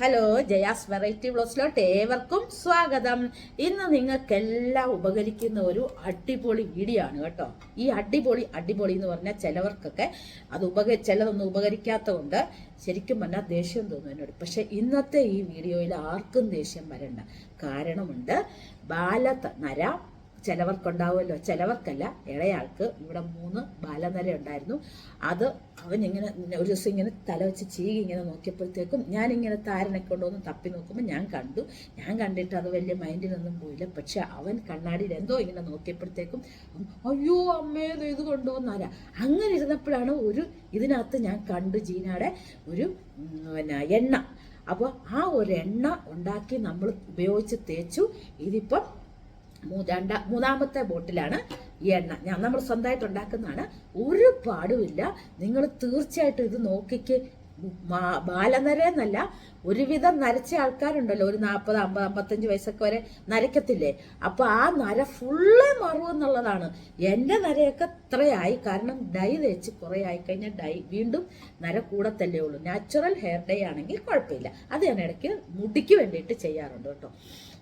Hello Jaya's variety ബ്ലോസിലോട്ട് ഏവർക്കും സ്വാഗതം. ഇന്ന് നിങ്ങൾക്കെല്ലാം ഉപകരിക്കുന്ന ഒരു അടിപൊളി വീഡിയോ ആണ് കേട്ടോ. ഈ അടിപൊളി അടിപൊളി എന്ന് പറഞ്ഞാൽ ചിലവർക്കൊക്കെ അത് ഉപക ചിലതൊന്നും ഉപകരിക്കാത്തതുകൊണ്ട് ശരിക്കും പറഞ്ഞാൽ ദേഷ്യം തോന്നും എന്നോട് പക്ഷെ ഇന്നത്തെ ഈ വീഡിയോയിൽ ആർക്കും ദേഷ്യം വരണ്ട കാരണമുണ്ട് ബാലത്ത് നര ചിലവർക്കുണ്ടാവുമല്ലോ. ചിലവർക്കല്ല ഇളയാൾക്ക് ഇവിടെ മൂന്ന് ബാലനര ഉണ്ടായിരുന്നു അത് അവൻ ഇങ്ങനെ ഒരു ദിവസം ഇങ്ങനെ തല വെച്ച് ചീകി ഇങ്ങനെ നോക്കിയപ്പോഴത്തേക്കും ഞാനിങ്ങനെ താരനെ കൊണ്ടുവന്ന് തപ്പി നോക്കുമ്പോൾ ഞാൻ കണ്ടു. ഞാൻ കണ്ടിട്ട് അത് വലിയ മൈൻഡിലൊന്നും പോയില്ല. പക്ഷെ അവൻ കണ്ണാടിയിൽ എന്തോ ഇങ്ങനെ നോക്കിയപ്പോഴത്തേക്കും അയ്യോ അമ്മേ ഇത് കൊണ്ടുവന്നാരാ അങ്ങനെ ഇരുന്നപ്പോഴാണ് ഒരു ഇതിനകത്ത് ഞാൻ കണ്ടു ജീനയുടെ ഒരു പിന്നെ എണ്ണ. അപ്പോൾ ആ ഒരു എണ്ണ ഉണ്ടാക്കി നമ്മൾ ഉപയോഗിച്ച് തേച്ചു. ഇതിപ്പം രണ്ടാ മൂന്നാമത്തെ ബോട്ടിലാണ് എണ്ണ. ഞാൻ നമ്മൾ സ്വന്തമായിട്ട് ഉണ്ടാക്കുന്നതാണ്. ഒരു പാടുമില്ല. നിങ്ങൾ തീർച്ചയായിട്ടും ഇത് നോക്കിക്ക്. ബാലനരെന്നല്ല ഒരുവിധം നരച്ച ആൾക്കാരുണ്ടല്ലോ. ഒരു നാൽപ്പത് അമ്പത് അമ്പത്തഞ്ച് വയസ്സൊക്കെ വരെ നരയ്ക്കത്തില്ലേ? അപ്പൊ ആ നര ഫുള്ള് മാറും എന്നുള്ളതാണ്. എന്റെ നരയൊക്കെ ഇത്രയായി. കാരണം ഡൈ തേച്ച് കുറെ ആയി കഴിഞ്ഞാൽ ഡൈ വീണ്ടും നര കൂടത്തല്ലേ ഉള്ളൂ. നാച്ചുറൽ ഹെയർ ഡൈ ആണെങ്കിൽ കുഴപ്പമില്ല. അത് ഞാൻ ഇടയ്ക്ക് മുടിക്ക് വേണ്ടിയിട്ട് ചെയ്യാറുണ്ട് കേട്ടോ.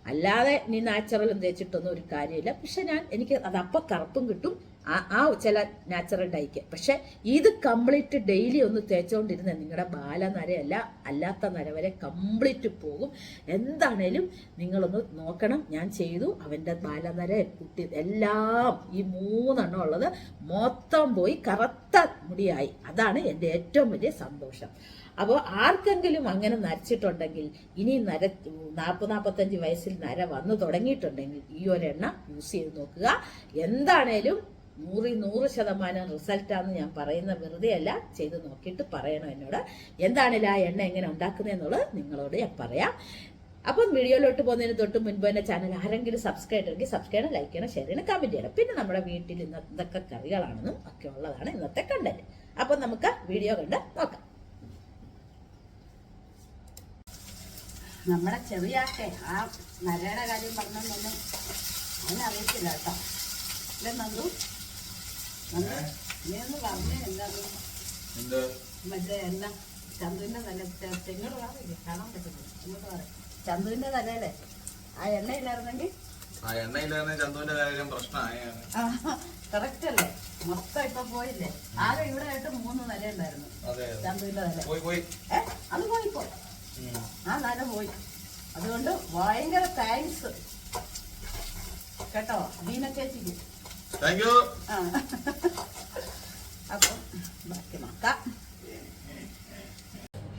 അല്ലാതെ നീ നാച്ചുറൽ തേച്ചിട്ടൊന്നും ഒരു കാര്യമില്ല. പക്ഷെ ഞാൻ എനിക്ക് അത് അപ്പം കറുപ്പും കിട്ടും. ആ ആ ചില നാച്ചുറൽ ഡൈക്ക് പക്ഷെ ഇത് കംപ്ലീറ്റ് ഡെയിലി ഒന്ന് തേച്ചുകൊണ്ടിരുന്ന നിങ്ങളുടെ ബാലനരയല്ല അല്ലാത്ത നര വരെ കംപ്ലീറ്റ് പോകും. എന്താണേലും നിങ്ങളൊന്ന് നോക്കണം. ഞാൻ ചെയ്തു. അവന്റെ ബാലനര കുട്ടി എല്ലാം ഈ മൂന്നെണ്ണം ഉള്ളത് മൊത്തം പോയി കറുത്ത മുടിയായി. അതാണ് എന്റെ ഏറ്റവും വലിയ സന്തോഷം. അപ്പോൾ ആർക്കെങ്കിലും അങ്ങനെ നരച്ചിട്ടുണ്ടെങ്കിൽ ഇനി നര നാൽപ്പത് നാൽപ്പത്തഞ്ച് വയസ്സിൽ നര വന്നു തുടങ്ങിയിട്ടുണ്ടെങ്കിൽ ഈ ഒരു എണ്ണ യൂസ് ചെയ്ത് നോക്കുക. എന്താണേലും നൂറി നൂറ് ശതമാനം റിസൾട്ടാന്ന് ഞാൻ പറയുന്ന വെറുതെ അല്ല ചെയ്ത് നോക്കിയിട്ട് പറയണം എന്നോട്. എന്താണേലും ആ എണ്ണ എങ്ങനെ ഉണ്ടാക്കുന്നതെന്നുള്ളത് നിങ്ങളോട് ഞാൻ പറയാം. അപ്പം വീഡിയോയിലോട്ട് പോകുന്നതിന് തൊട്ട് മുൻപ് തന്നെ ചാനൽ ആരെങ്കിലും സബ്സ്ക്രൈബ് ചെയ്യണമെങ്കിൽ സബ്സ്ക്രൈബ് ചെയ്യണം ലൈക്ക് ചെയ്യണം ഷെയർ ചെയ്യണം കമന്റ് ചെയ്യണം. പിന്നെ നമ്മുടെ വീട്ടിൽ ഇന്ന് കറികളാണെന്നും ഒക്കെ ഉള്ളതാണ് ഇന്നത്തെ കണ്ടന്റ് അപ്പം നമുക്ക് വീഡിയോ കണ്ട് നോക്കാം. നമ്മുടെ ചെറിയാക്കെ ആ നരയുടെ കാര്യം പറഞ്ഞൊന്നും അവനറിയത്തില്ല കേട്ടോ. അല്ലേ നന്ദു? നന്ദു നീ ഒന്ന് പറഞ്ഞേ എന്ത്? മറ്റേ എല്ലാം ചന്ദുവിന്റെ തല തെങ്ങോട് പറയില്ലേ കാണാൻ പറ്റുന്നു ഇങ്ങോട്ട് മാറി ചന്ദുവിന്റെ തലയിലെ ആ എണ്ണ ഇല്ലായിരുന്നെങ്കിൽ ആ എണ്ണയില്ലായിരുന്ന ചന്തുവിന്റെ കാര്യം പ്രശ്നമായാണ് കറക്റ്റ് അല്ലേ? മൊത്തം ഇപ്പൊ പോയില്ലേ? ആകെ ഇവിടെ ആയിട്ട് മൂന്ന് നില ഉണ്ടായിരുന്നു. ചന്തുവിന്റെ പോയി പോയി. അത് പോയി പോയി. ഉം. ആ നല്ല പോയി. അതുകൊണ്ട് ഭയങ്കര താങ്ക്സ് കേട്ടോ? ദീന ചേച്ചിക്ക്. താങ്ക് യു ആ. അപ്പം ബാക്കി നോക്കാം.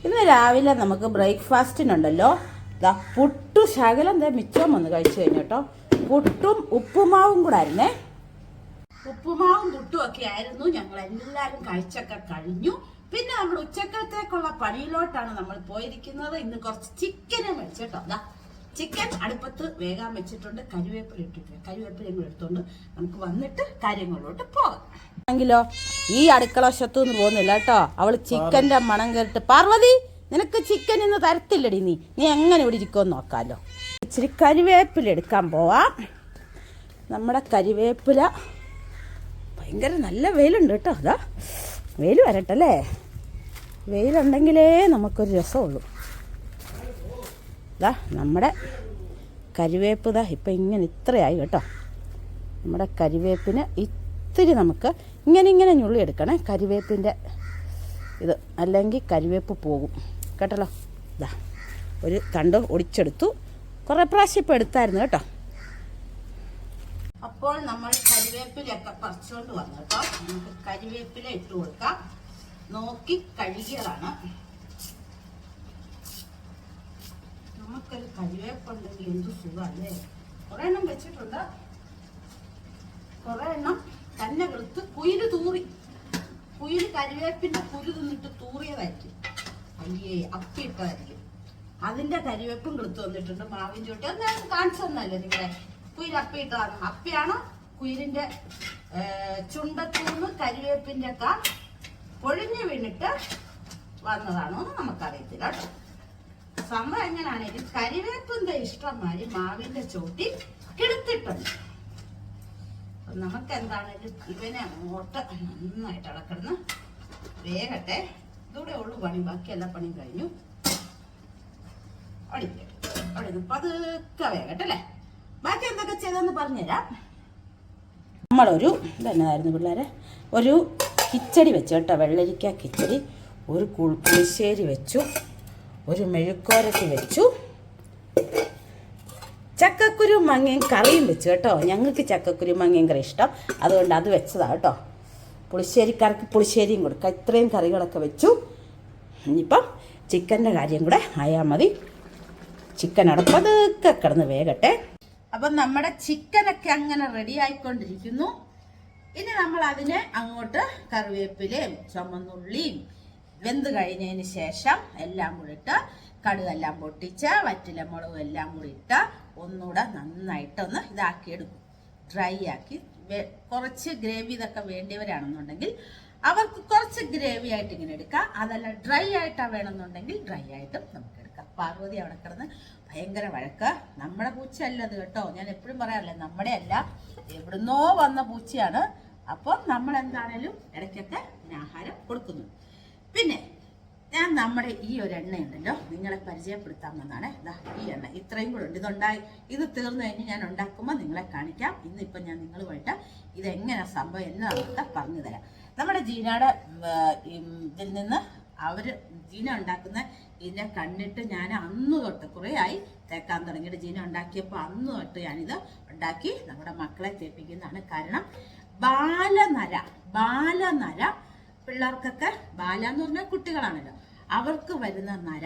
ഇന്ന് രാവിലെ നമുക്ക് ബ്രേക്ക്ഫാസ്റ്റിനുണ്ടല്ലോ. ദാ പുട്ടു ശകലം ദേ മിച്ചം വന്ന് കഴിച്ചു കഴിഞ്ഞു കേട്ടോ. പുട്ടും ഉപ്പുമാവും കൂടെ ആയിരുന്നേ. ഉപ്പുമാവും പുട്ടും ഒക്കെ ആയിരുന്നു. ഞങ്ങൾ എല്ലാവരും കഴിച്ചൊക്കെ കഴിഞ്ഞു. പിന്നെ നമ്മൾ ഉച്ചക്കത്തേക്കുള്ള പണിയിലോട്ടാണ് നമ്മൾ പോയിരിക്കുന്നത്. ഇന്ന് കുറച്ച് ചിക്കനെ മേടിച്ചേട്ടോ അതാ ചിക്കൻ അടുപ്പത്ത് വേഗം വെച്ചിട്ടുണ്ട്. കരുവേപ്പില ഇട്ടിട്ട് കരിവേപ്പിലയും കൂടെ എടുത്തോണ്ട് നമുക്ക് വന്നിട്ട് കാര്യങ്ങളിലോട്ട് പോകാം. ആണെങ്കിലോ ഈ അടുക്കള വശത്തുനിന്ന് പോകുന്നില്ല കേട്ടോ. അവൾ ചിക്കന്റെ മണം കേട്ട് പാർവതി നിനക്ക് ചിക്കൻ ഇന്ന് തരത്തില്ലടി നീ. നീ എങ്ങനെ ഇവിടെ ഇരിക്കുമെന്ന് നോക്കാലോ. ഇച്ചിരി കരിവേപ്പില എടുക്കാൻ പോവാം. നമ്മുടെ കരിവേപ്പില ഭയങ്കര നല്ല വെയിലുണ്ട് കേട്ടോ. അതാ വെയിൽ വരട്ടല്ലേ? വെയിലുണ്ടെങ്കിലേ നമുക്കൊരു രസമുള്ളൂ. ഇതാ നമ്മുടെ കരിവേപ്പ് ഇതാ ഇപ്പം ഇങ്ങനെ ഇത്രയായി കേട്ടോ. നമ്മുടെ കരിവേപ്പിന് ഇത്തിരി നമുക്ക് ഇങ്ങനെ ഇങ്ങനെ ഞുള്ളി എടുക്കണേ. കരിവേപ്പിന്റെ ഇത് അല്ലെങ്കിൽ കരിവേപ്പ് പോകും. കേട്ടല്ലോ? ഇതാ ഒരു തണ്ട് ഒടിച്ചെടുത്തു. കുറേ പ്രാവശ്യം ഇപ്പോൾ എടുത്തായിരുന്നു കേട്ടോ. അപ്പോൾ നമ്മൾ കരിവേപ്പിലൊക്കെ പറിച്ചുകൊണ്ട് വന്നു കേട്ടോ. നമുക്ക് കരിവേപ്പില ഇട്ട് കൊടുക്കാം. നോക്കി കഴുകിയതാണ്. നമുക്കൊരു കരിവേപ്പുണ്ടെങ്കിൽ എന്ത് സുഖമല്ലേ? കുറേ എണ്ണം വെച്ചിട്ടുണ്ട്. കുറേ എണ്ണം തന്നെ വെളുത്ത് കുയിൽ തൂറി. കുയിൽ കരിവേപ്പിന്റെ കുരു തിന്നിട്ട് തൂറിയതായിരിക്കും. അയ്യേ അപ്പിട്ടതായിരിക്കും. അതിന്റെ കരിവേപ്പും കൊടുത്തു വന്നിട്ടുണ്ട്. മാവിൻ ചോട്ടി അത് ഞാൻ കാണിച്ചു തന്നല്ലേ നിങ്ങളെ? കുയിൽ അപ്പിയിട്ടതാണ്. അപ്പിയാണ് കുയിലിന്റെ ചുണ്ടത്തൂന്ന് കരിവേപ്പിന്റെ ഒക്കെ പൊഴിഞ്ഞു വീണിട്ട് വന്നതാണോ എന്ന് നമുക്കറിയത്തില്ല സംഭവം എങ്ങനെയാണെങ്കിൽ കരിവേപ്പിന്റെ ഇഷ്ടംമാതിരി മാവിന്റെ ചോട്ടി കിടത്തിട്ടുണ്ട്. നമുക്ക് എന്താണെങ്കിലും ഇവനെ അങ്ങോട്ട് നന്നായിട്ട് അടക്കിടന്ന് വേഗട്ടെ. ഇതൂടെ ഉള്ളു പണി. ബാക്കി എല്ലാ പണിയും കഴിഞ്ഞു. അടിക്കട്ടെ. അവിടെ നിന്ന് പതുക്കെ വേഗട്ടല്ലേ ബാക്കി എന്തൊക്കെ ചെയ്തെന്ന് പറഞ്ഞുതരാം. നമ്മളൊരു ഇതന്നതായിരുന്നു പിള്ളേരെ? ഒരു കിച്ചടി വെച്ചു കേട്ടോ വെള്ളരിക്ക കിച്ചടി. ഒരു പുളിശ്ശേരി വെച്ചു. ഒരു മെഴുക്കോരത്തി വെച്ചു. ചക്കക്കുരു മങ്ങയും കറിയും വെച്ചു കേട്ടോ. ഞങ്ങൾക്ക് ചക്കക്കുരു മങ്ങയും കറി ഇഷ്ടം. അതുകൊണ്ട് അത് വെച്ചതാണ് കേട്ടോ. പുളിശ്ശേരിക്കാർക്ക് പുളിശ്ശേരിയും കൊടുക്കുക ഇത്രയും കറികളൊക്കെ വെച്ചു. ഇനിയിപ്പം ചിക്കന്റെ കാര്യം കൂടെ ആയാൽ മതി. ചിക്കൻ അടപ്പതൊക്കെ കിടന്ന് വേഗട്ടെ അപ്പം നമ്മുടെ ചിക്കനൊക്കെ അങ്ങനെ റെഡി ആയിക്കൊണ്ടിരിക്കുന്നു. ഇനി നമ്മൾ അതിനെ അങ്ങോട്ട് കറിവേപ്പിലയും ചുമന്നുള്ളിയും വെന്ത് കഴിഞ്ഞതിന് ശേഷം എല്ലാം കൂടി ഇട്ട് കടുകെല്ലാം പൊട്ടിച്ച് വറ്റില മുളകും എല്ലാം കൂടി ഇട്ട് ഒന്നുകൂടെ നന്നായിട്ടൊന്ന് ഇതാക്കിയെടുക്കും. ഡ്രൈ ആക്കി. കുറച്ച് ഗ്രേവി ഇതൊക്കെ വേണ്ടിയവരാണെന്നുണ്ടെങ്കിൽ അവർക്ക് കുറച്ച് ഗ്രേവി ആയിട്ട് ഇങ്ങനെ എടുക്കാം. അതല്ല ഡ്രൈ ആയിട്ടാണ് വേണമെന്നുണ്ടെങ്കിൽ ഡ്രൈ ആയിട്ടും നമുക്ക് എടുക്കാം. പാർവതി അവിടെ കിടന്ന് ഭയങ്കര വഴക്ക്. നമ്മുടെ പൂച്ചയല്ല അത് കേട്ടോ. ഞാൻ എപ്പോഴും പറയാറില്ല നമ്മുടെ അല്ല എവിടുന്നോ വന്ന പൂച്ചയാണ്. അപ്പോൾ നമ്മൾ എന്താണേലും ഇടയ്ക്കൊക്കെ ആഹാരം കൊടുക്കുന്നു. പിന്നെ ഞാൻ നമ്മുടെ ഈ ഒരു എണ്ണ ഉണ്ടല്ലോ നിങ്ങളെ പരിചയപ്പെടുത്താൻ വന്നാണ് ഇതാ ഈ എണ്ണ ഇത്രയും കൂടെ ഉണ്ട്. ഇതുണ്ടായി ഇത് തീർന്നു കഴിഞ്ഞ് ഞാൻ ഉണ്ടാക്കുമ്പോൾ നിങ്ങളെ കാണിക്കാം. ഇന്നിപ്പം ഞാൻ നിങ്ങളുമായിട്ട് ഇതെങ്ങനെ സംഭവം എന്നതൊക്കെ പറഞ്ഞു തരാം നമ്മുടെ ജീനയുടെ ഇതിൽ നിന്ന് അവർ ജീന ഉണ്ടാക്കുന്ന ഇതിനെ കണ്ടിട്ട് ഞാൻ അന്ന് തൊട്ട് കുറേ ആയി തേക്കാൻ തുടങ്ങിയിട്ട് ജീന ഉണ്ടാക്കിയപ്പോൾ അന്ന് തൊട്ട് ഞാനിത് ഉണ്ടാക്കി നമ്മുടെ മക്കളെ തേപ്പിക്കുന്നതാണ് കാരണം ബാലനര ബാലനര പിള്ളേർക്കൊക്കെ ബാല എന്ന് പറഞ്ഞാൽ കുട്ടികളാണല്ലോ. അവർക്ക് വരുന്ന നര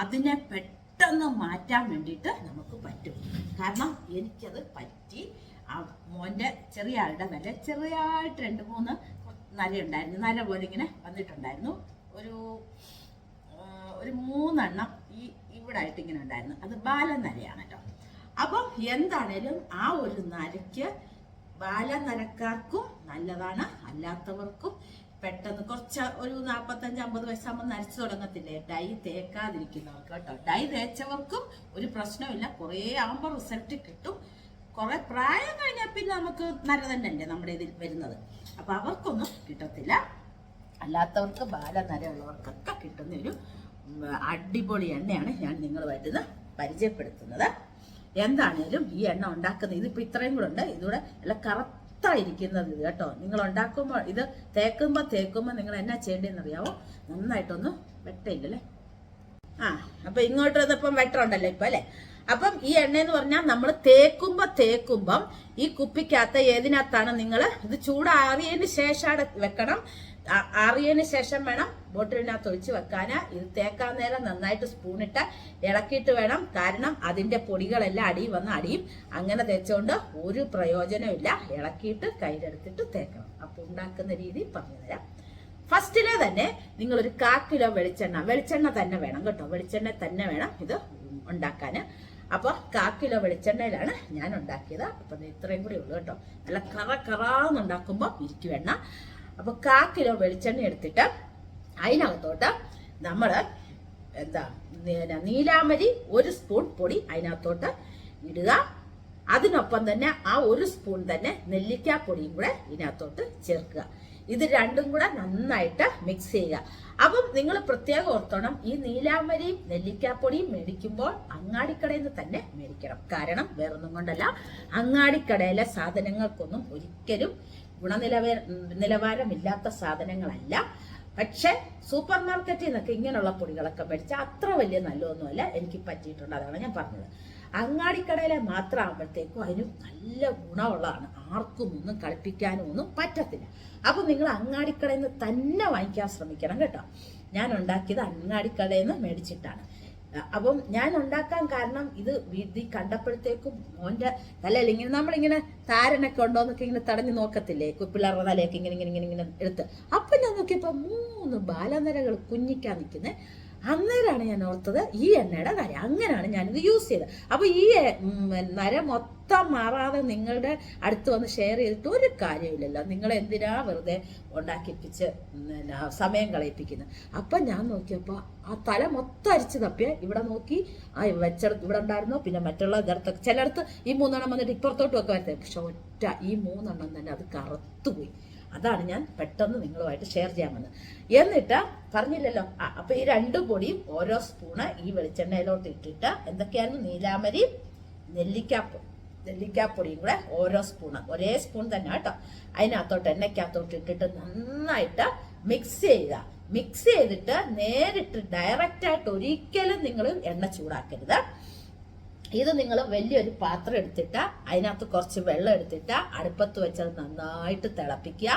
അതിനെ പെട്ടെന്ന് മാറ്റാൻ വേണ്ടിയിട്ട് നമുക്ക് പറ്റും. കാരണം എനിക്കത് പറ്റി. ആ മോന്റെ ചെറിയ ആളുടെ വരെ ചെറിയായിട്ട് രണ്ട് മൂന്ന് നര ഉണ്ടായിരുന്നു നര പോലെ ഇങ്ങനെ വന്നിട്ടുണ്ടായിരുന്നു. ഒരു ഒരു മൂന്നെണ്ണം ഈ ഇവിടെ ആയിട്ട് ഇങ്ങനെ ഉണ്ടായിരുന്നു. അത് ബാലനരയാണ് കേട്ടോ. അപ്പം എന്താണേലും ആ ഒരു നരയ്ക്ക് ബാലനരക്കാർക്കും നല്ലതാണ്. അല്ലാത്തവർക്കും പെട്ടെന്ന് കുറച്ച് ഒരു നാൽപ്പത്തഞ്ച് അമ്പത് വയസ്സാകുമ്പോൾ നരച്ചു തുടങ്ങത്തില്ലേ? ഡൈ തേക്കാതിരിക്കുന്നവർക്ക് കേട്ടോ. ഡൈ തേച്ചവർക്കും ഒരു പ്രശ്നമില്ല. കുറേ ആകുമ്പോൾ റിസൾട്ട് കിട്ടും. കുറെ പ്രായം കഴിഞ്ഞാൽ പിന്നെ നമുക്ക് നര തന്നെ അല്ലേ നമ്മുടെ ഇതിൽ വരുന്നത്. അപ്പൊ അവർക്കൊന്നും കിട്ടത്തില്ല. അല്ലാത്തവർക്ക് ബാലനരയുള്ളവർക്കൊക്കെ കിട്ടുന്ന ഒരു അടിപൊളി എണ്ണയാണ് ഞാൻ നിങ്ങളുമായിട്ട് ഇന്ന് പരിചയപ്പെടുത്തുന്നത്. എന്താണേലും ഈ എണ്ണ ഉണ്ടാക്കുന്നത് ഇതിപ്പോ ഇത്രയും കൂടെ ഉണ്ട്. ഇതുകൂടെ നല്ല കറുത്തായിരിക്കുന്നത് കേട്ടോ. നിങ്ങൾ ഉണ്ടാക്കുമ്പോൾ ഇത് തേക്കുമ്പോൾ തേക്കുമ്പോൾ നിങ്ങൾ എന്നാ ചെയ്യേണ്ടതെന്ന് അറിയാവോ നന്നായിട്ടൊന്ന് വെട്ടയില്ലല്ലേ? ആ അപ്പൊ ഇങ്ങോട്ട് വന്നപ്പം വെട്ടമുണ്ടല്ലോ ഇപ്പൊ അല്ലെ? അപ്പം ഈ എണ്ണ എന്ന് പറഞ്ഞാൽ നമ്മൾ തേക്കുമ്പോ തേക്കുമ്പം ഈ കുപ്പിക്കകത്ത് ഏതിനകത്താണ് നിങ്ങൾ ഇത് ചൂടാറിയതിന് ശേഷം വെക്കണം. അറിയതിന് ശേഷം വേണം ബോട്ടിലിനകത്ത് ഒഴിച്ച് വെക്കാന്. ഇത് തേക്കാൻ നേരം നന്നായിട്ട് സ്പൂണിട്ട് ഇളക്കിയിട്ട് വേണം. കാരണം അതിന്റെ പൊടികളെല്ലാം അടിയിൽ വന്ന് അടിയും. അങ്ങനെ തേച്ചുകൊണ്ട് ഒരു പ്രയോജനമില്ല ഇളക്കിയിട്ട് കയ്യിലെടുത്തിട്ട് തേക്കണം. അപ്പൊ ഉണ്ടാക്കുന്ന രീതി പറഞ്ഞുതരാം ഫസ്റ്റിലെ തന്നെ നിങ്ങൾ ഒരു കാ കിലോ വെളിച്ചെണ്ണ. വെളിച്ചെണ്ണ തന്നെ വേണം കേട്ടോ. വെളിച്ചെണ്ണ തന്നെ വേണം ഇത് ഉണ്ടാക്കാൻ അപ്പോൾ കാ കിലോ വെളിച്ചെണ്ണയിലാണ് ഞാൻ ഉണ്ടാക്കിയത് അപ്പൊ ഇത്രയും കൂടി ഉള്ളൂ കേട്ടോ. നല്ല കറ കറാന്നുണ്ടാക്കുമ്പോൾ ഇരിക്കും എണ്ണ അപ്പൊ കാ കിലോ വെളിച്ചെണ്ണ എടുത്തിട്ട് അതിനകത്തോട്ട് നമ്മൾ എന്താ നീലാമരി ഒരു സ്പൂൺ പൊടി അതിനകത്തോട്ട് ഇടുക. അതിനൊപ്പം തന്നെ ആ ഒരു സ്പൂൺ തന്നെ നെല്ലിക്കാപ്പൊടിയും കൂടെ ഇതിനകത്തോട്ട് ചേർക്കുക. ഇത് രണ്ടും കൂടെ നന്നായിട്ട് മിക്സ് ചെയ്യുക. അപ്പം നിങ്ങൾ പ്രത്യേകം ഓർത്തോണം ഈ നീലാമരിയും നെല്ലിക്കാപ്പൊടിയും മേടിക്കുമ്പോൾ അങ്ങാടിക്കടയിൽ നിന്ന് തന്നെ മേടിക്കണം. കാരണം വേറൊന്നും കൊണ്ടല്ല അങ്ങാടിക്കടയിലെ സാധനങ്ങൾക്കൊന്നും ഒരിക്കലും ഗുണനിലവാര നിലവാരമില്ലാത്ത സാധനങ്ങളല്ല. പക്ഷെ സൂപ്പർ മാർക്കറ്റിൽ നിന്നൊക്കെ ഇങ്ങനെയുള്ള പൊടികളൊക്കെ മേടിച്ചാൽ അത്ര വലിയ നല്ലതൊന്നുമല്ല. എനിക്ക് പറ്റിയിട്ടുണ്ട്. അതാണ് ഞാൻ പറഞ്ഞത്. അങ്ങാടിക്കടയിലെ മാത്രം ആകുമ്പോഴത്തേക്കും അതിന് നല്ല ഗുണമുള്ളതാണ്. ആർക്കും ഒന്നും കളിപ്പിക്കാനും ഒന്നും പറ്റത്തില്ല. അപ്പം നിങ്ങൾ അങ്ങാടിക്കടയിൽ നിന്ന് തന്നെ വാങ്ങിക്കാൻ ശ്രമിക്കണം കേട്ടോ. ഞാൻ ഉണ്ടാക്കിയത് അങ്ങാടിക്കടയിൽ നിന്ന് മേടിച്ചിട്ടാണ്. അപ്പം ഞാൻ ഉണ്ടാക്കാൻ കാരണം ഇത് വീട്ടിൽ കണ്ടപ്പോഴത്തേക്കും മോന്റെ തലയിൽ ഇങ്ങനെ നമ്മളിങ്ങനെ താരനൊക്കെ ഉണ്ടോ എന്നൊക്കെ ഇങ്ങനെ തടഞ്ഞു നോക്കത്തില്ലേ? പിള്ളേരുടെ തലയൊക്കെ ഇങ്ങനെ ഇങ്ങനെ ഇങ്ങനെ ഇങ്ങനെ എടുത്ത്. അപ്പൊ ഞാൻ നോക്കിയപ്പോൾ മൂന്ന് ബാലനരകൾ കുഞ്ഞിക്കാൻ നിൽക്കുന്നത് അന്നേരമാണ് ഞാൻ ഓർത്തത് ഈ എണ്ണയുടെ കാര്യം അങ്ങനെയാണ് ഞാനിത് യൂസ് ചെയ്തത്. അപ്പോൾ ഈ നര മൊത്തം മാറാതെ നിങ്ങളുടെ അടുത്ത് വന്ന് ഷെയർ ചെയ്തിട്ട് ഒരു കാര്യമില്ലല്ലോ നിങ്ങൾ എന്തിനാ വെറുതെ ഉണ്ടാക്കിപ്പിച്ച് സമയം കളയിപ്പിക്കുന്നത് അപ്പൊ ഞാൻ നോക്കിയപ്പോൾ ആ തല മൊത്തം അരിച്ച് തപ്പിയ. ഇവിടെ നോക്കി ആ വെച്ചെടുത്ത് ഇവിടെ ഉണ്ടായിരുന്നു പിന്നെ മറ്റുള്ള ഇടത്തൊക്കെ ചിലയിടത്ത് ഈ മൂന്നെണ്ണം വന്നിട്ട് ഇപ്പുറത്തോട്ടും ഒക്കെ വരട്ടെ പക്ഷെ ഒറ്റ ഈ മൂന്നെണ്ണം തന്നെ അത് കറുത്തുപോയി. അതാണ് ഞാൻ പെട്ടെന്ന് നിങ്ങളുമായിട്ട് ഷെയർ ചെയ്യാൻ വന്നത്. എന്നിട്ട് പറഞ്ഞില്ലല്ലോ ആ അപ്പൊ ഈ രണ്ട് പൊടിയും ഓരോ സ്പൂണ് ഈ വെളിച്ചെണ്ണയിലോട്ട് ഇട്ടിട്ട് എന്തൊക്കെയായിരുന്നു നീലാമരി നെല്ലിക്കാപ്പൊടി നെല്ലിക്കാപ്പൊടിയും കൂടെ ഓരോ സ്പൂണ്. ഒരേ സ്പൂൺ തന്നെ കേട്ടോ. അതിനകത്തോട്ട് എണ്ണയ്ക്കകത്തോട്ട് ഇട്ടിട്ട് നന്നായിട്ട് മിക്സ് ചെയ്യുക. മിക്സ് ചെയ്തിട്ട് നേരിട്ട് ഡയറക്റ്റ് ആയിട്ട് ഒരിക്കലും നിങ്ങൾ എണ്ണ ചൂടാക്കരുത്. ഇത് നിങ്ങൾ വലിയൊരു പാത്രം എടുത്തിട്ട് അതിനകത്ത് കുറച്ച് വെള്ളം എടുത്തിട്ട് അടുപ്പത്ത് വെച്ചത് നന്നായിട്ട് തിളപ്പിക്കുക.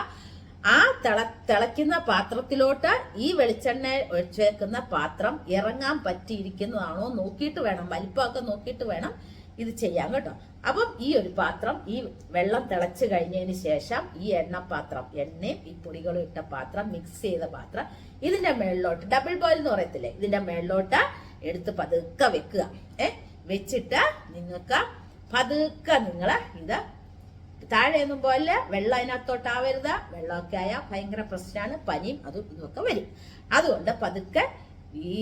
ആ തിള തിളയ്ക്കുന്ന പാത്രത്തിലോട്ട് ഈ വെളിച്ചെണ്ണ വെച്ചേക്കുന്ന പാത്രം ഇറങ്ങാൻ പറ്റിയിരിക്കുന്നതാണോ നോക്കിയിട്ട് വേണം വലിപ്പമൊക്കെ നോക്കിയിട്ട് വേണം ഇത് ചെയ്യാൻ കേട്ടോ. അപ്പം ഈ ഒരു പാത്രം ഈ വെള്ളം തിളച്ച് കഴിഞ്ഞതിന് ശേഷം ഈ എണ്ണപാത്രം എണ്ണയും ഈ പൊടികളും ഇട്ട പാത്രം മിക്സ് ചെയ്ത പാത്രം ഇതിന്റെ മേളിലോട്ട് ഡബിൾ ബോയിൽ എന്ന് പറയത്തില്ലേ? ഇതിന്റെ മേളിലോട്ട് എടുത്ത് പതുക്കെ വെക്കുക. ഏ? വെച്ചിട്ട് നിങ്ങൾക്ക് പതുക്കെ നിങ്ങൾ ഇത് താഴെയൊന്നും പോലെ വെള്ളം അതിനകത്തോട്ടാവരുത് വെള്ളമൊക്കെ ആയാൽ ഭയങ്കര പ്രശ്നമാണ്. പനിയും അതും ഇതൊക്കെ വരും. അതുകൊണ്ട് പതുക്കെ ഈ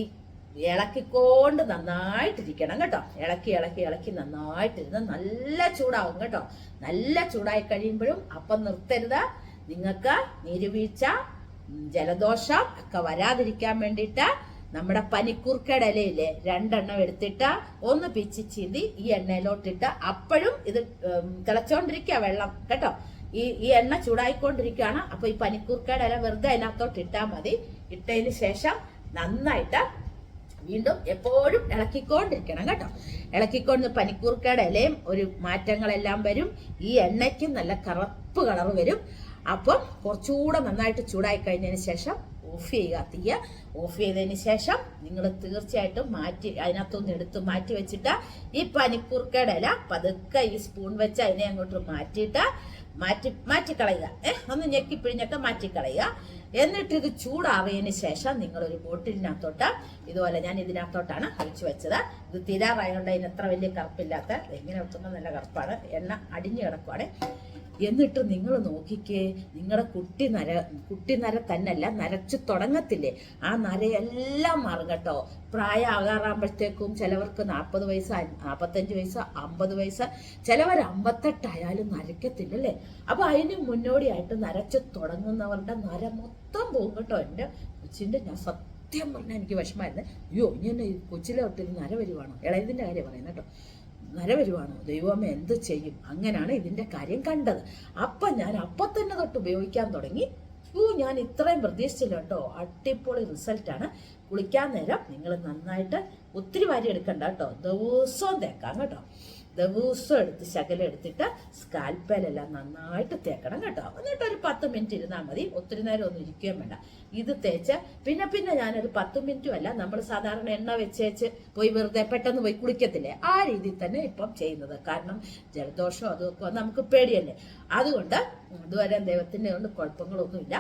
ഇളക്കിക്കൊണ്ട് നന്നായിട്ടിരിക്കണം കേട്ടോ. ഇളക്കി ഇളക്കി ഇളക്കി നന്നായിട്ടിരുന്ന് നല്ല ചൂടാവും കേട്ടോ. നല്ല ചൂടായി കഴിയുമ്പോഴും അപ്പം നിർത്തരുത്. നിങ്ങൾക്ക് നീരുവീഴ്ച ജലദോഷം ഒക്കെ വരാതിരിക്കാൻ വേണ്ടിയിട്ട് നമ്മുടെ പനിക്കൂർക്കയുടെ ഇലയില്ലേ രണ്ടെണ്ണം എടുത്തിട്ട് ഒന്ന് പിച്ചി ചീന്തി ഈ എണ്ണയിലോട്ടിട്ട് അപ്പോഴും ഇത് തിളച്ചോണ്ടിരിക്കുക വെള്ളം കേട്ടോ? ഈ ഈ എണ്ണ ചൂടായിക്കൊണ്ടിരിക്കുകയാണ് അപ്പൊ ഈ പനിക്കൂർക്കയുടെ ഇല വെറുതെ അതിനകത്തോട്ട് ഇട്ടാൽ മതി. ഇട്ടതിന് ശേഷം നന്നായിട്ട് വീണ്ടും എപ്പോഴും ഇളക്കിക്കൊണ്ടിരിക്കണം കേട്ടോ? ഇളക്കിക്കൊണ്ട് പനിക്കൂർക്കയുടെ ഇലയും ഒരു മാറ്റങ്ങളെല്ലാം വരും. ഈ എണ്ണയ്ക്കും നല്ല കറുപ്പ് കളർ വരും. അപ്പം കുറച്ചുകൂടെ നന്നായിട്ട് ചൂടായി കഴിഞ്ഞതിന് ശേഷം ഓഫ് ചെയ്യുക. തീയ ഓഫ് ചെയ്തതിന് ശേഷം നിങ്ങൾ തീർച്ചയായിട്ടും മാറ്റി അതിനകത്തൊന്ന് എടുത്ത് മാറ്റി വെച്ചിട്ട് ഈ പനിക്കൂർക്കയുടെ ഇല പതുക്കെ ഈ സ്പൂൺ വെച്ച് അതിനെ അങ്ങോട്ട് മാറ്റിയിട്ട് മാറ്റി മാറ്റിക്കളയുക. ഏഹ് ഒന്ന് ഞെക്കി പിഴിഞ്ഞൊക്കെ മാറ്റിക്കളയുക. എന്നിട്ട് ഇത് ചൂടാറിയതിന് ശേഷം നിങ്ങളൊരു ബോട്ടിലിനകത്തോട്ട് ഇതുപോലെ ഞാൻ ഇതിനകത്തോട്ടാണ് അഴിച്ചു വെച്ചത്. ഇത് തീരാറായതുകൊണ്ട് അതിന് എത്ര വലിയ കറുപ്പില്ലാത്ത എങ്ങനെ വെക്കുമ്പോൾ നല്ല കറുപ്പാണ്. എണ്ണ അടിഞ്ഞു കിടക്കുവാണ്. എന്നിട്ട് നിങ്ങൾ നോക്കിക്കേ നിങ്ങളുടെ കുട്ടി നര കുട്ടി നര തന്നെയല്ല നരച്ചു തുടങ്ങത്തില്ലേ? ആ നരയെല്ലാം മാറും കേട്ടോ. പ്രായമാകാറാകുമ്പോഴത്തേക്കും ചിലവർക്ക് നാൽപ്പത് വയസ്സ് നാൽപ്പത്തഞ്ച് വയസ്സ് അമ്പത് വയസ്സ് ചിലവർ അമ്പത്തെട്ടായാലും നരയ്ക്കത്തില്ലല്ലേ? അപ്പൊ അതിന് മുന്നോടിയായിട്ട് നരച്ചു തുടങ്ങുന്നവരുടെ നര മൊത്തം പോകും കേട്ടോ. എന്റെ കൊച്ചിന്റെ ഞാൻ സത്യം പറഞ്ഞാൽ എനിക്ക് വിഷമായിരുന്നു അയ്യോ ഈ കൊച്ചിലെ തൊട്ട് നര വരുവാണോ? ഇളയതിന്റെ കാര്യം പറയുന്നത് കേട്ടോ. നര വരുവാണോ? ദൈവമേ എന്ത് ചെയ്യും? അങ്ങനെയാണ് ഇതിന്റെ കാര്യം കണ്ടത്. അപ്പം ഞാൻ അപ്പം തന്നെ തൊട്ട് ഉപയോഗിക്കാൻ തുടങ്ങി. ഓ ഞാൻ ഇത്രയും പ്രതീക്ഷിച്ചില്ല കേട്ടോ. അടിപൊളി റിസൾട്ടാണ് കുളിക്കാൻ നേരം നിങ്ങൾ നന്നായിട്ട് ഒത്തിരി വാരി എടുക്കണ്ട കേട്ടോ. ദിവസവും തേക്കാം കേട്ടോ. ദിവസവും എടുത്ത് ശകലം എടുത്തിട്ട് സ്കാൽപ്പലെല്ലാം നന്നായിട്ട് തേക്കണം കേട്ടോ. എന്നിട്ട് ഒരു പത്ത് മിനിറ്റ് ഇരുന്നാൽ മതി. ഒത്തിരി നേരം ഒന്നും ഇരിക്കുകയും വേണ്ട. ഇത് തേച്ച് പിന്നെ പിന്നെ ഞാനൊരു പത്ത് മിനിറ്റും അല്ല നമ്മൾ സാധാരണ എണ്ണ വെച്ചേച്ച് പോയി വെറുതെ പെട്ടെന്ന് പോയി കുളിക്കത്തില്ലേ? ആ രീതിയിൽ തന്നെ ഇപ്പം ചെയ്യുന്നത്. കാരണം ജലദോഷം അതൊക്കെ നമുക്ക് പേടിയല്ലേ? അതുകൊണ്ട് ഇതുവരെ ദൈവത്തിന്റെ കൊണ്ട് കുഴപ്പങ്ങളൊന്നുമില്ല.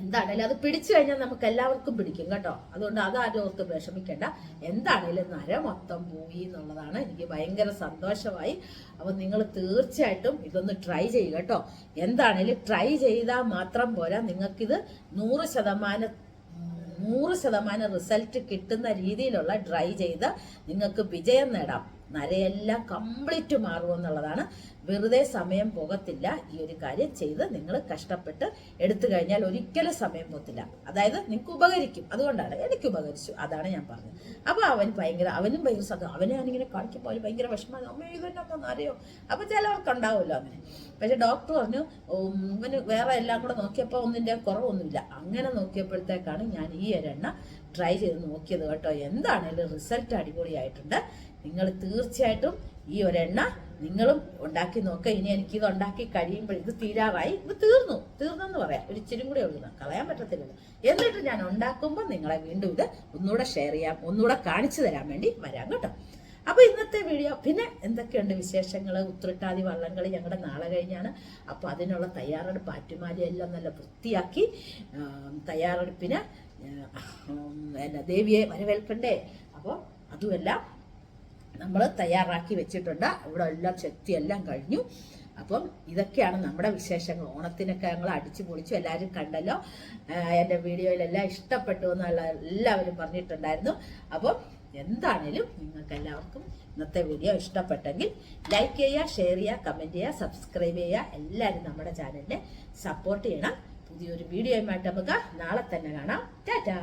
എന്താണേലും അത് പിടിച്ചു കഴിഞ്ഞാൽ നമുക്ക് എല്ലാവർക്കും പിടിക്കും കേട്ടോ. അതുകൊണ്ട് അതാരും ഓർത്ത് വിഷമിക്കേണ്ട. എന്താണേലും നര മൊത്തം പോയി എന്നുള്ളതാണ് എനിക്ക് ഭയങ്കര സന്തോഷമായി. അപ്പൊ നിങ്ങൾ തീർച്ചയായിട്ടും ഇതൊന്ന് ട്രൈ ചെയ്യുക കേട്ടോ. എന്താണേലും ട്രൈ ചെയ്താൽ മാത്രം പോരാ. നിങ്ങൾക്കിത് നൂറ് ശതമാനം നൂറ് ശതമാനം റിസൾട്ട് കിട്ടുന്ന രീതിയിലുള്ള ഡ്രൈ ചെയ്ത് നിങ്ങൾക്ക് വിജയം നേടാം. നരയെല്ലാം കംപ്ലീറ്റ് മാറുമെന്നുള്ളതാണ്. വെറുതെ സമയം പോകത്തില്ല. ഈ ഒരു കാര്യം ചെയ്ത് നിങ്ങൾ കഷ്ടപ്പെട്ട് എടുത്തു കഴിഞ്ഞാൽ ഒരിക്കലും സമയം പോകത്തില്ല. അതായത് നിങ്ങൾക്ക് ഉപകരിക്കും. അതുകൊണ്ടാണ് എനിക്ക് ഉപകരിച്ചു. അതാണ് ഞാൻ പറഞ്ഞത്. അപ്പോൾ അവൻ ഭയങ്കര അവനും ഭയങ്കര സന്തോഷം അവനെ ഞാനിങ്ങനെ കാണിക്കുമ്പോൾ അവന് ഭയങ്കര വിഷമം അമ്മ ഇതന്നെ അമ്മ നരയോ? അപ്പൊ ചിലവർക്ക് ഉണ്ടാവുമല്ലോ അങ്ങനെ. പക്ഷെ ഡോക്ടർ പറഞ്ഞു ഇവന് വേറെ എല്ലാം കൂടെ നോക്കിയപ്പോൾ ഒന്നിന്റെ കുറവൊന്നുമില്ല. അങ്ങനെ നോക്കിയപ്പോഴത്തേക്കാണ് ഞാൻ ഈ ഒരെണ്ണ ട്രൈ ചെയ്ത് നോക്കിയത് കേട്ടോ. എന്താണേലും റിസൾട്ട് അടിപൊളിയായിട്ടുണ്ട്. നിങ്ങൾ തീർച്ചയായിട്ടും ഈ ഒരെണ്ണ നിങ്ങളും ഉണ്ടാക്കി നോക്കുക ഇനി എനിക്ക് ഇത് ഉണ്ടാക്കി കഴിയുമ്പോൾ ഇത് തീരാറായി. ഇത് തീർന്നു. തീർന്നെന്ന് പറയാം. ഒരു ഇച്ചിരി കൂടെ ഉള്ളു. കളയാൻ പറ്റത്തില്ലല്ലോ. എന്നിട്ട് ഞാൻ ഉണ്ടാക്കുമ്പോൾ നിങ്ങളെ വീണ്ടും ഇത് ഒന്നുകൂടെ ഷെയർ ചെയ്യാം. ഒന്നുകൂടെ കാണിച്ചു തരാൻ വേണ്ടി വരാം കേട്ടോ. അപ്പൊ ഇന്നത്തെ വീഡിയോ പിന്നെ എന്തൊക്കെയുണ്ട് വിശേഷങ്ങൾ ഉത്രട്ടാതി വള്ളംകളി ഞങ്ങളുടെ നാളെ കഴിഞ്ഞാണ്. അപ്പൊ അതിനുള്ള തയ്യാറെടുപ്പ് ആറ്റുമാരി എല്ലാം നല്ല വൃത്തിയാക്കി തയ്യാറെടുപ്പിന് എന്നാ ദേവിയെ വരവേൽക്കണ്ടേ? അപ്പോൾ അതുമെല്ലാം നമ്മൾ തയ്യാറാക്കി വെച്ചിട്ടുണ്ട്. ഇവിടെ എല്ലാം ശക്തിയെല്ലാം കഴിഞ്ഞു. അപ്പം ഇതൊക്കെയാണ് നമ്മുടെ വിശേഷങ്ങൾ. ഓണത്തിനൊക്കെ ഞങ്ങൾ അടിച്ചു പൊളിച്ചു. എല്ലാവരും കണ്ടല്ലോ. എന്റെ വീഡിയോയിലെല്ലാം ഇഷ്ടപ്പെട്ടു എന്നുള്ള എല്ലാവരും പറഞ്ഞിട്ടുണ്ടായിരുന്നു. അപ്പം എന്താണേലും നിങ്ങൾക്ക് എല്ലാവർക്കും ഇന്നത്തെ വീഡിയോ ഇഷ്ടപ്പെട്ടെങ്കിൽ ലൈക്ക് ചെയ്യുക ഷെയർ ചെയ്യുക കമന്റ് ചെയ്യുക സബ്സ്ക്രൈബ് ചെയ്യുക. എല്ലാവരും നമ്മുടെ ചാനലിനെ സപ്പോർട്ട് ചെയ്യണം. പുതിയൊരു വീഡിയോയുമായിട്ട് നമുക്ക് നാളെ തന്നെ കാണാം. ടാറ്റാ!